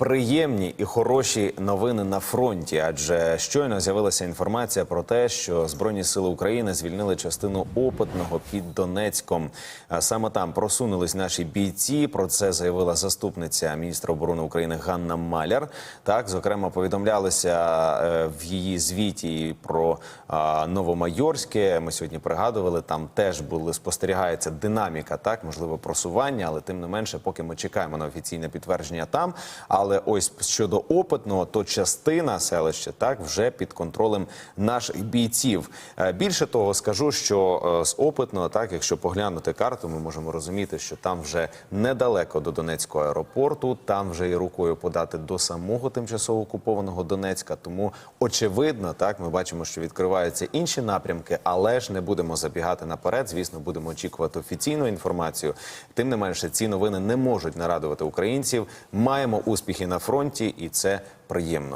Приємні і хороші новини на фронті, адже щойно з'явилася інформація про те, що Збройні сили України звільнили частину опитного під Донецьком. Саме там просунулись наші бійці. Про це заявила заступниця міністра оборони України Ганна Маляр. Так, зокрема, повідомлялися е, в її звіті про Новомайорське. Ми сьогодні пригадували, там теж були спостерігається динаміка, так можливо, просування, але тим не менше, поки ми чекаємо на офіційне підтвердження там. Але ось щодо опитного, то частина селища так вже під контролем наших бійців. Е, Більше того, скажу, що е, з опитного, так якщо поглянути карту, ми можемо розуміти, що там вже недалеко до Донецького аеропорту, там вже і рукою подати до самого тимчасово окупованого Донецька. Тому очевидно, так ми бачимо, що відкриваються інші напрямки, але ж не будемо забігати наперед. Звісно, будемо очікувати офіційну інформацію. Тим не менше, ці новини не можуть нарадувати українців. Маємо успіхи на фронті, і це приємно.